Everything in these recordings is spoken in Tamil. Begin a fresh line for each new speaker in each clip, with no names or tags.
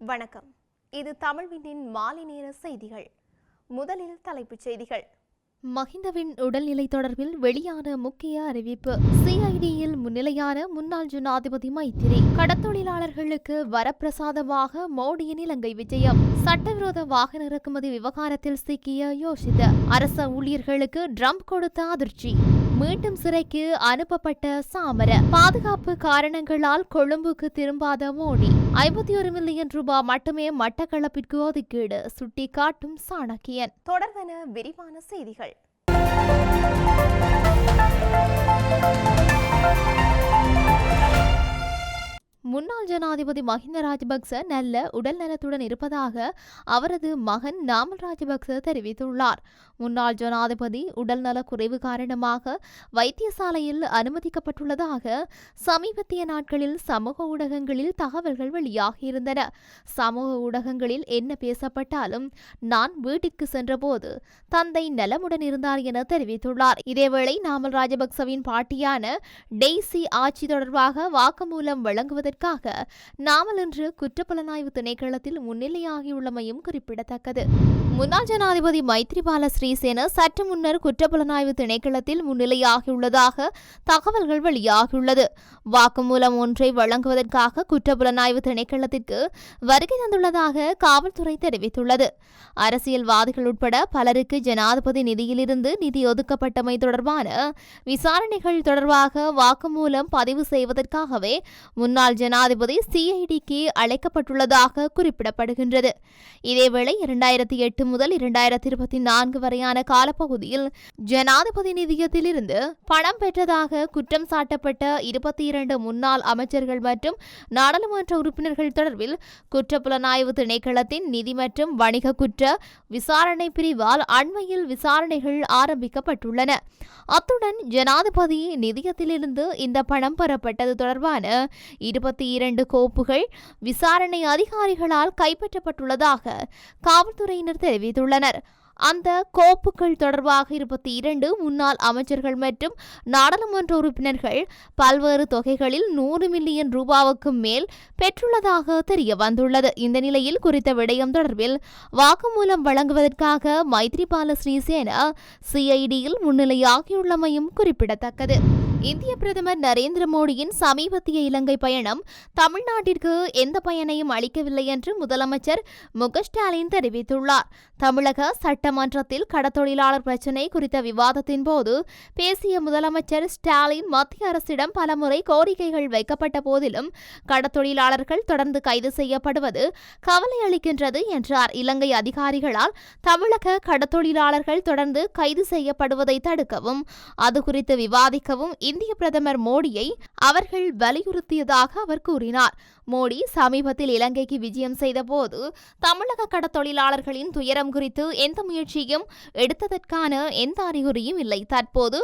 வணக்கம். இது தமிழ்வினின் மாலை நேர செய்திகள். முதலில் தலைப்புச் செய்திகள். மஹிந்தவின் உடல்நிலை தொடர்பில் வெளியான முக்கிய அறிவிப்பு. சிஐடியில் முன்னிலையான முன்னாள் ஜனாதிபதி மைத்திரி. கடத்தொழிலாளர்களுக்கு வரப்பிரசாதமாக மோடியின் இலங்கை விஜயம். சட்டவிரோத வாகன இறக்குமதி விவகாரத்தில் சிக்கிய யோசித அரச ஊழியர்களுக்கு ட்ரம்ப் கொடுத்த அதிர்ச்சி. மீண்டும் சிறைக்கு அனுப்பப்பட்ட சாமர. பாதுகாப்பு காரணங்களால் கொழும்புக்கு திரும்பாத மோடி. ஐம்பத்தி ஒரு மில்லியன் ரூபாய் மட்டுமே மட்டக்களப்பிற்கு ஒதுக்கீடு சுட்டிக்காட்டும் சாணக்கியன். தொடர்வன விரிவான செய்திகள். முன்னாள் ஜனாதிபதி மஹிந்த ராஜபக்ச நல்ல உடல் நலத்துடன் இருப்பதாக அவரது மகன் நாமல் ராஜபக்ச தெரிவித்துள்ளார். முன்னாள் ஜனாதிபதி உடல்நல குறைவு காரணமாக வைத்தியசாலையில் அனுமதிக்கப்பட்டுள்ளதாக சமீபத்திய நாட்களில் சமூக ஊடகங்களில் தகவல்கள் வெளியாகியிருந்தன சமூக ஊடகங்களில் என்ன பேசப்பட்டாலும் நான் வீட்டிற்கு சென்றபோது தந்தை நலமுடன் இருந்தார் என தெரிவித்துள்ளார். இதேவேளை நாமல் ராஜபக்சவின் பாட்டியான டெய்சி ஆட்சி தொடர்பாக வாக்குமூலம் வழங்குவதற்கு வழங்குவதற்காக நாமல் இன்று குற்றப்புலனாய்வு திணைக்களத்தில் முன்னிலையாகியுள்ளமையும் குறிப்பிடத்தக்கது. முன்னாள் ஜனாதிபதி மைத்ரிபால ஸ்ரீசேன சற்று முன்னர் குற்றப்புலனாய்வு திணைக்களத்தில் முன்னிலையாகியுள்ளதாக தகவல்கள் வெளியாகியுள்ளது. வாக்குமூலம் ஒன்றை வழங்குவதற்காக குற்றப்புலனாய்வு திணைக்களத்திற்கு வருகை தந்துள்ளதாக காவல்துறை தெரிவித்துள்ளது. அரசியல்வாதிகள் உட்பட பலருக்கு ஜனாதிபதி நிதியிலிருந்து நிதி ஒதுக்கப்பட்டமை தொடர்பான விசாரணைகள் தொடர்பாக வாக்குமூலம் பதிவு செய்வதற்காகவே முன்னாள் ஜனாதிபதி சிஐடிக்கு அழைக்கப்பட்டுள்ளதாக குறிப்பிடப்படுகின்றது. இதேவேளை இரண்டாயிரத்தி எட்டு முதல் இரண்டாயிரத்தி இருபத்தி நான்கு வரையான காலப்பகுதியில் ஜனாதிபதி நிதியத்திலிருந்து பணம் பெற்றதாக குற்றம் சாட்டப்பட்ட இருபத்தி இரண்டு முன்னாள் அமைச்சர்கள் மற்றும் நாடாளுமன்ற உறுப்பினர்கள் தொடர்பில் குற்றப்புலனாய்வு திணைக்களத்தின் நிதி மற்றும் வணிக குற்ற விசாரணை பிரிவால் அண்மையில் விசாரணைகள் ஆரம்பிக்கப்பட்டுள்ளன. அத்துடன் ஜனாதிபதி நிதியத்திலிருந்து இந்த பணம் பெறப்பட்டது தொடர்பான இருபத்தி இரண்டு கோப்புகள் விசாரணை அதிகாரிகளால் கைப்பற்றப்பட்டுள்ளதாக காவல்துறையினர் தெரிவித்துள்ளனர். அந்த கோப்புகள் தொடர்பாக இருபத்தி இரண்டு முன்னாள் அமைச்சர்கள் மற்றும் நாடாளுமன்ற உறுப்பினர்கள் பல்வேறு தொகைகளில் நூறு மில்லியன் ரூபாவுக்கும் மேல் பெற்றுள்ளதாக தெரிய வந்துள்ளது. இந்த நிலையில் குறித்த விடயம் தொடர்பில் வாக்குமூலம் வழங்குவதற்காக மைத்ரிபால ஸ்ரீசேனா சிஐடியில் முன்னிலையாகியுள்ளமையும் குறிப்பிடத்தக்கது. இந்திய பிரதமர் நரேந்திர மோடியின் சமீபத்திய இலங்கை பயணம் தமிழ்நாட்டிற்கு எந்த பயனையும் அளிக்கவில்லை என்று முதலமைச்சர் மு ஸ்டாலின் தெரிவித்துள்ளார். தமிழக சட்டமன்றத்தில் கடத்தொழிலாளர் பிரச்சினை குறித்த விவாதத்தின் போது பேசிய முதலமைச்சர் ஸ்டாலின் மத்திய அரசிடம் பலமுறை கோரிக்கைகள் வைக்கப்பட்ட போதிலும் கடத்தொழிலாளர்கள் தொடர்ந்து கைது செய்யப்படுவது கவலை அளிக்கின்றது என்றார். இலங்கை அதிகாரிகளால் தமிழக கடத்தொழிலாளர்கள் தொடர்ந்து கைது செய்யப்படுவதை தடுக்கவும் அது குறித்து விவாதிக்கவும் இந்திய பிரதமர் மோடியை அவர்கள் வலியுறுத்தியதாக அவர் கூறினார். மோடி சமீபத்தில் இலங்கைக்கு விஜயம் செய்தபோது தமிழக கடத்தொழிலாளர்களின் துயரம் குறித்து எந்த முயற்சியும் எடுத்ததற்கான எந்த அறிகுறியும் இல்லை. தற்போது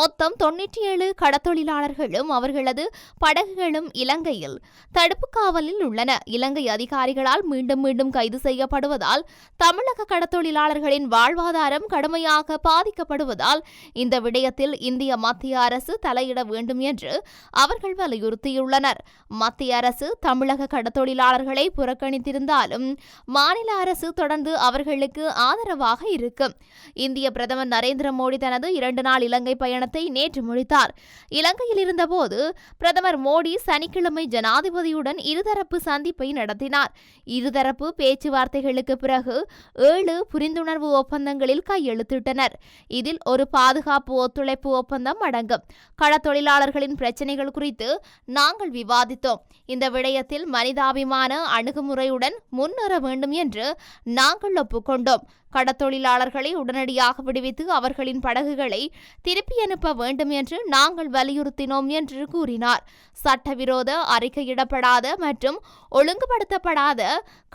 மொத்தம் தொன்னூற்றி ஏழு கடத்தொழிலாளர்களும் அவர்களது படகுகளும் இலங்கையில் தடுப்பு காவலில் உள்ளன. இலங்கை அதிகாரிகளால் மீண்டும் மீண்டும் கைது செய்யப்படுவதால் தமிழக கடத்தொழிலாளர்களின் வாழ்வாதாரம் கடுமையாக பாதிக்கப்படுவதால் இந்த விடயத்தில் இந்திய மத்திய அரசு தலையிட வேண்டும் என்று அவர்கள் வலியுறுத்தியுள்ளனர். மத்திய அரசு தமிழக கடத்தொழிலாளர்களை புறக்கணித்திருந்தாலும் மாநில அரசு தொடர்ந்து அவர்களுக்கு ஆதரவாக இருக்கும் இந்திய பிரதமர் நரேந்திர மோடி தனது இரண்டு நாள் இலங்கை பயணத்தை நேற்று முடித்தார். இலங்கையில் இருந்தபோது பிரதமர் மோடி சனிக்கிழமை ஜனாதிபதியுடன் இருதரப்பு சந்திப்பை நடத்தினார். இருதரப்பு பேச்சுவார்த்தைகளுக்கு பிறகு ஏழு புரிந்துணர்வு ஒப்பந்தங்களில் கையெழுத்திட்டனர். இதில் ஒரு பாதுகாப்பு ஒத்துழைப்பு ஒப்பந்தம் அடங்கும். களத்தொழிலாளர்களின் பிரச்சினைகள் குறித்து நாங்கள் விவாதித்தோம். இந்த விடயத்தில் மனிதாபிமான அணுகுமுறையுடன் முன்னேற வேண்டும் என்று நாங்கள் ஒப்புக்கொண்டோம். கடத்தொழிலாளர்களை உடனடியாக விடுவித்து அவர்களின் படகுகளை திருப்பி அனுப்ப வேண்டும் என்று நாங்கள் வலியுறுத்தினோம் என்று கூறினார். சட்டவிரோத அறிக்கையிடப்படாத மற்றும் ஒழுங்குபடுத்தப்படாத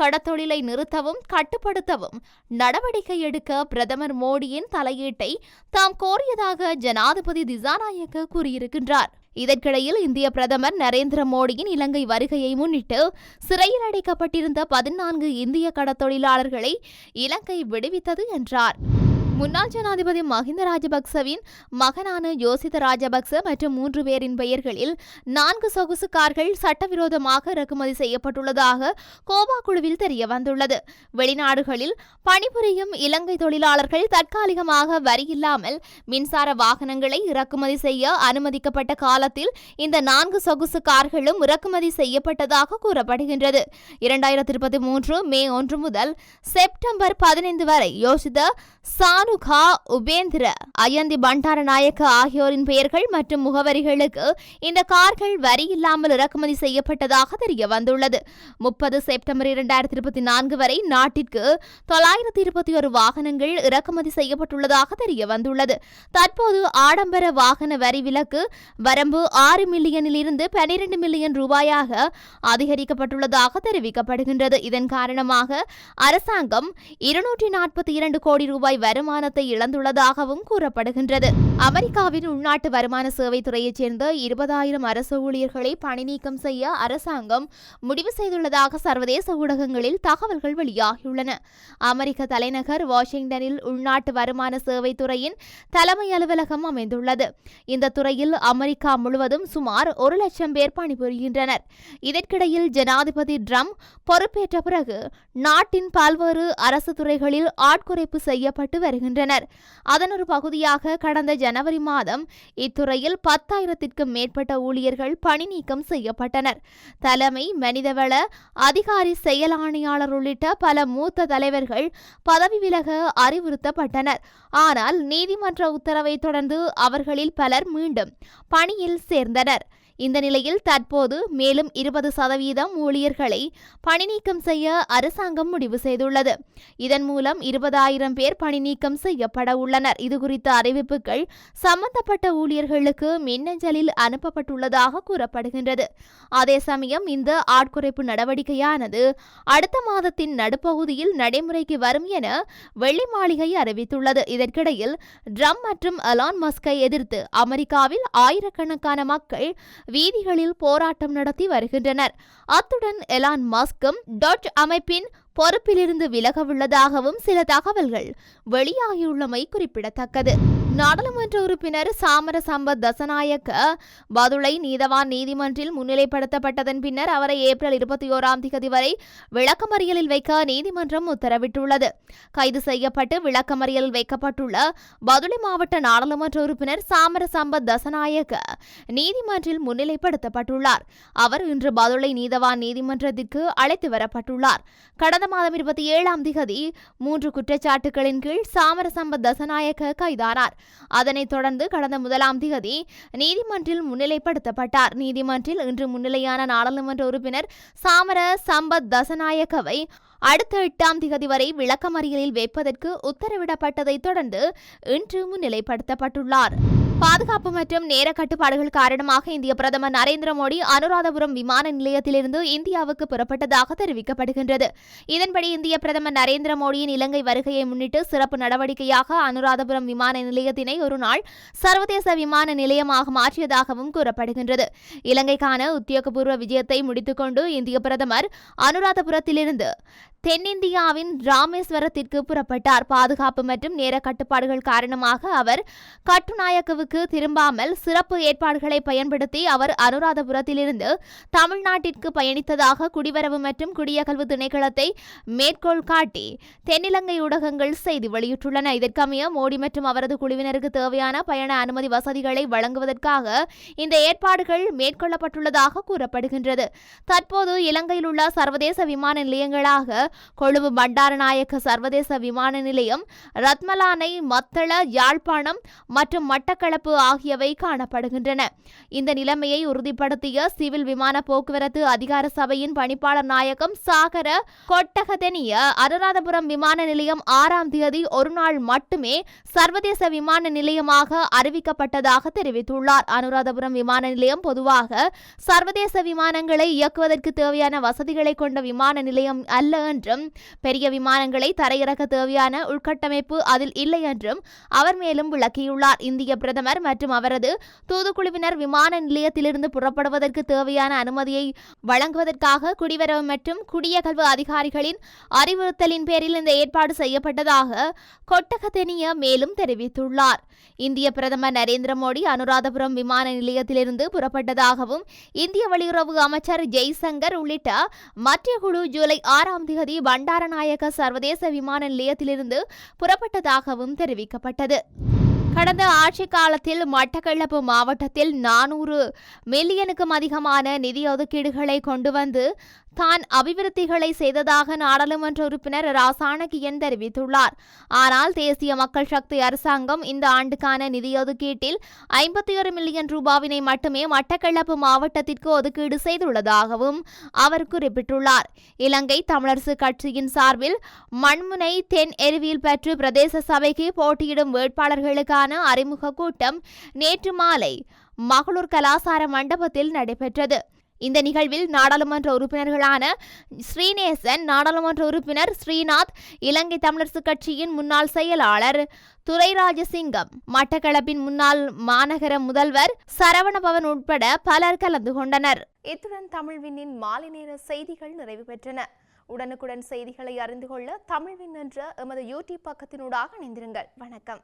கடத்தொழிலை நிறுத்தவும் கட்டுப்படுத்தவும் நடவடிக்கை எடுக்க பிரதமர் மோடியின் தலையீட்டை தாம் கோரியதாக ஜனாதிபதி திசாநாயக்க கூறியிருக்கின்றார். இதற்கிடையில் இந்திய பிரதமர் நரேந்திர மோடியின் இலங்கை வருகையை முன்னிட்டு சிறையில் அடைக்கப்பட்டிருந்த பதினான்கு இந்திய கடத்தொழிலாளர்களை இலங்கை விடுவித்தது என்றார். முன்னாள் ஜனாதிபதி மஹிந்த ராஜபக்சவின் மகனான யோசித ராஜபக்ச மற்றும் மூன்று பேரின் பெயர்களில் நான்கு சொகுசு கார்கள் சட்டவிரோதமாக இறக்குமதி செய்யப்பட்டுள்ளதாக கோவா குழுவில் தெரிய வந்துள்ளது வெளிநாடுகளில் பணிபுரியும் இலங்கை தொழிலாளர்கள் தற்காலிகமாக வரி இல்லாமல் மின்சார வாகனங்களை இறக்குமதி செய்ய அனுமதிக்கப்பட்ட காலத்தில் இந்த நான்கு சொகுசு கார்களும் இறக்குமதி செய்யப்பட்டதாக கூறப்படுகின்றது. இரண்டாயிரத்தி இருபத்தி மூன்று மே ஒன்று முதல் செப்டம்பர் பதினைந்து வரை யோசித்த சானுகா உபேந்திர அயந்தி பண்டாரநாயக்க ஆகியோரின் பெயர்கள் மற்றும் முகவரிகளுக்கு இந்த கார்கள் வரி இல்லாமல் இறக்குமதி செய்யப்பட்டதாக தெரிய வந்துள்ளது முப்பது செப்டம்பர் இரண்டாயிரத்தி இருபத்தி நான்கு வரை நாட்டிற்கு தொள்ளாயிரத்தி இருபத்தி ஒரு வாகனங்கள் இறக்குமதி செய்யப்பட்டுள்ளதாக தெரிய வந்துள்ளது தற்போது ஆடம்பர வாகன வரி விலக்கு வரம்பு ஆறு மில்லியனில் இருந்து பனிரெண்டு மில்லியன் ரூபாயாக அதிகரிக்கப்பட்டுள்ளதாக தெரிவிக்கப்படுகின்றது. இதன் காரணமாக அரசாங்கம் இருநூற்றி நாற்பத்தி இரண்டு கோடி ரூபாய் வருமானம் வருமானத்தை இழந்துள்ளதாகவும் கூறப்படுகின்றது. அமெரிக்காவின் உள்நாட்டு வருமான சேவைத்துறையைச் சேர்ந்த இருபதாயிரம் அரசு ஊழியர்களை பணிநீக்கம் செய்ய அரசாங்கம் முடிவு செய்துள்ளதாக சர்வதேச ஊடகங்களில் தகவல்கள் வெளியாகியுள்ளன. அமெரிக்க தலைநகர் வாஷிங்டனில் உள்நாட்டு வருமான சேவைத்துறையின் தலைமை அலுவலகம் அமைந்துள்ளது. இந்த துறையில் அமெரிக்கா முழுவதும் சுமார் ஒரு லட்சம் பேர் பணிபுரிகின்றனர். இதற்கிடையில் ஜனாதிபதி ட்ரம்ப் பொறுப்பேற்ற பிறகு நாட்டின் பல்வேறு அரசு துறைகளில் ஆட்குறைப்பு செய்யப்பட்டு வருகின்றனர். அதன் ஒரு பகுதியாக கடந்த ஜனவரி மாதம் இத்துறையில் பத்தாயிரத்திற்கும் மேற்பட்ட ஊழியர்கள் பணி நீக்கம் செய்யப்பட்டனர். தலைமை மனிதவள அதிகாரி செயலாணையாளர் உள்ளிட்ட பல மூத்த தலைவர்கள் பதவி விலக அறிவுறுத்தப்பட்டனர். ஆனால் நீதிமன்ற உத்தரவை தொடர்ந்து அவர்களில் பலர் மீண்டும் பணியில் சேர்ந்தனர். இந்த நிலையில் தற்போது மேலும் இருபது சதவீதம் ஊழியர்களை பணிநீக்கம் செய்ய அரசாங்கம் முடிவு செய்துள்ளது. இதன் மூலம் இருபதாயிரம் பேர் பணிநீக்கம் செய்யப்பட உள்ளனர். இதுகுறித்த அறிவிப்புகள் சம்பந்தப்பட்ட ஊழியர்களுக்கு மின்னஞ்சலில் அனுப்பப்பட்டுள்ளதாக கூறப்படுகின்றது. அதே சமயம் இந்த ஆட்குறைப்பு நடவடிக்கையானது அடுத்த மாதத்தின் நடுப்பகுதியில் நடைமுறைக்கு வரும் என வெள்ளி மாளிகை அறிவித்துள்ளது. இதற்கிடையில் ட்ரம்ப் மற்றும் அலான் மஸ்கை எதிர்த்து அமெரிக்காவில் ஆயிரக்கணக்கான மக்கள் வீதிகளில் போராட்டம் நடத்தி வருகின்றனர். அத்துடன் எலான் மஸ்கும் டாட் அமைப்பின் பொறுப்பிலிருந்து விலகவுள்ளதாகவும் சில தகவல்கள் வெளியாகியுள்ளமை குறிப்பிடத்தக்கது. நாடாளுமன்ற உறுப்பினர் சாமர சம்பத் தசநாயக்க பதுளை நீதவான் நீதிமன்றில் முன்னிலைப்படுத்தப்பட்டதன் பின்னர் அவரை ஏப்ரல் இருபத்தி ஓராம் தேதி வரை விளக்கமறியலில் வைக்க நீதிமன்றம் உத்தரவிட்டுள்ளது. கைது செய்யப்பட்டு விளக்கமறியலில் வைக்கப்பட்டுள்ள பதுளை மாவட்ட நாடாளுமன்ற உறுப்பினர் சாமர சம்பத் தசநாயக்க நீதிமன்றில் முன்னிலைப்படுத்தப்பட்டுள்ளார். அவர் இன்று பதுளை நீதவான் நீதிமன்றத்திற்கு அழைத்து வரப்பட்டுள்ளார். கடந்த மாதம் இருபத்தி ஏழாம் திகதி மூன்று குற்றச்சாட்டுகளின் கீழ் சாமரசம்பத் தசநாயக கைதானார். அதனைத் தொடர்ந்து கடந்த முதலாம் திகதி நீதிமன்றில் முன்னிலைப்படுத்தப்பட்டார். நீதிமன்றில் இன்று முன்னிலையான நாடாளுமன்ற உறுப்பினர் சாமர சம்பத் தசநாயக்கவை அடுத்த எட்டாம் திகதி வரை விளக்கமறியலில் வைப்பதற்கு உத்தரவிடப்பட்டதைத் தொடர்ந்து இன்று முன்னிலைப்படுத்தப்பட்டுள்ளார். பாதுகாப்பு மற்றும் நேர கட்டுப்பாடுகள் காரணமாக இந்திய பிரதமர் நரேந்திர மோடி அனுராதபுரம் விமான நிலையத்திலிருந்து இந்தியாவுக்கு புறப்பட்டதாக தெரிவிக்கப்படுகின்றது. இதன்படி இந்திய பிரதமர் நரேந்திர மோடியின் இலங்கை வருகையை முன்னிட்டு சிறப்பு நடவடிக்கையாக அனுராதபுரம் விமான நிலையத்தினை ஒரு நாள் சர்வதேச விமான நிலையமாக மாற்றியதாகவும் கூறப்படுகின்றது. இலங்கைக்கான உத்தியோகபூர்வ விஜயத்தை முடித்துக்கொண்டு இந்திய பிரதமர் அனுராதபுரத்திலிருந்து தென்னிந்தியாவின் ராமேஸ்வரத்திற்கு புறப்பட்டார். பாதுகாப்பு மற்றும் நேர கட்டுப்பாடுகள் காரணமாக அவர் கட்டுநாயக்கவுக்கு திரும்பாமல் சிறப்பு ஏற்பாடுகளை பயன்படுத்தி அவர் அனுராதபுரத்திலிருந்து தமிழ்நாட்டிற்கு பயணித்ததாக குடிவரவு மற்றும் குடியகல்வு திணைக்களத்தை மேற்கோள் காட்டி தென்னிலங்கை ஊடகங்கள் செய்தி வெளியிட்டுள்ளன. இதற்கமைய மோடி மற்றும் அவரது குழுவினருக்கு தேவையான பயண அனுமதி வசதிகளை வழங்குவதற்காக இந்த ஏற்பாடுகள் மேற்கொள்ளப்பட்டுள்ளதாக கூறப்படுகின்றது. தற்போது இலங்கையில் உள்ள சர்வதேச விமான நிலையங்களாக கொழும்பு பண்டாரநாயக்க சர்வதேச விமான நிலையம் ரத்மலானை மத்தள யாழ்ப்பாணம் மற்றும் மட்டக்களப்பு ஆகியவை காணப்படுகின்றன. இந்த நிலைமையை உறுதிப்படுத்திய சிவில் விமான போக்குவரத்து அதிகார சபையின் பணிப்பாளர் நாயகம் சாகர கொட்டகதெனிய அனுராதபுரம் விமான நிலையம் ஆறாம் தேதி ஒரு நாள் மட்டுமே சர்வதேச விமான நிலையமாக அறிவிக்கப்பட்டதாக தெரிவித்துள்ளார். அனுராதபுரம் விமான நிலையம் பொதுவாக சர்வதேச விமானங்களை இயக்குவதற்கு தேவையான வசதிகளை கொண்ட விமான நிலையம் அல்ல என்று என்றும் பெரிய விமானங்களை தரையிறக்க தேவையான உள்கட்டமைப்பு அதில் இல்லை என்றும் அவர் மேலும் விளக்கியுள்ளார். இந்திய பிரதமர் மற்றும் அவரது தூதுக்குழுவினர் விமான நிலையத்திலிருந்து புறப்படுவதற்கு தேவையான அனுமதியை வழங்குவதற்காக குடிவரவு மற்றும் குடியகல்வு அதிகாரிகளின் அறிவுறுத்தலின் பேரில் இந்த ஏற்பாடு செய்யப்பட்டதாக கொட்டகத்தெனிய மேலும் தெரிவித்துள்ளார். இந்திய பிரதமர் நரேந்திர மோடி அனுராதபுரம் விமான நிலையத்திலிருந்து புறப்பட்டதாகவும் இந்திய வெளியுறவு அமைச்சர் ஜெய்சங்கர் உள்ளிட்ட மத்திய குழு ஜூலை ஆறாம் தேதி பண்டாரநாயக சர்வதேச விமான நிலையத்திலிருந்து புறப்பட்டதாகவும் தெரிவிக்கப்பட்டது. கடந்த ஆட்சி காலத்தில் மட்டக்களப்பு மாவட்டத்தில் நானூறு மில்லியனுக்கும் அதிகமான நிதி ஒதுக்கீடுகளை கொண்டு வந்து தான் அபிவிருத்திகளை செய்ததாக நாடாளுமன்ற உறுப்பினர் ராசாணகியன் தெரிவித்துள்ளார். ஆனால் தேசிய மக்கள் சக்தி அரசாங்கம் இந்த ஆண்டுக்கான நிதி ஒதுக்கீட்டில் ஐம்பத்தி ஒரு மில்லியன் ரூபாவினை மட்டுமே மட்டக்களப்பு மாவட்டத்திற்கு ஒதுக்கீடு செய்துள்ளதாகவும் அவர் குறிப்பிட்டுள்ளார். இலங்கை தமிழரசு கட்சியின் சார்பில் மண்முனை தென் எருவியில் பெற்று பிரதேச சபைக்கு போட்டியிடும் வேட்பாளர்களுக்கான அறிமுக கூட்டம் நேற்று மாலை மகளூர் கலாசார மண்டபத்தில் நடைபெற்றது. இந்த நிகழ்வில் நாடாளுமன்ற உறுப்பினர்களான ஸ்ரீநேசன் நாடாளுமன்ற உறுப்பினர் ஸ்ரீநாத் இலங்கை தமிழரசு கட்சியின் முன்னாள் செயலாளர் துரைராஜசிங்கம் மட்டக்களப்பின் முன்னாள் மாநகர முதல்வர் சரவணபவன் உட்பட பலர் கலந்து கொண்டனர். இத்துடன் தமிழ்வினின் மாலை நேர செய்திகள் நிறைவு பெற்றன. உடனுக்குடன் செய்திகளை அறிந்து கொள்ள தமிழ்வின் என்ற எமது யூடியூப் பக்கத்தினூடாக இணைந்திருங்கள். வணக்கம்.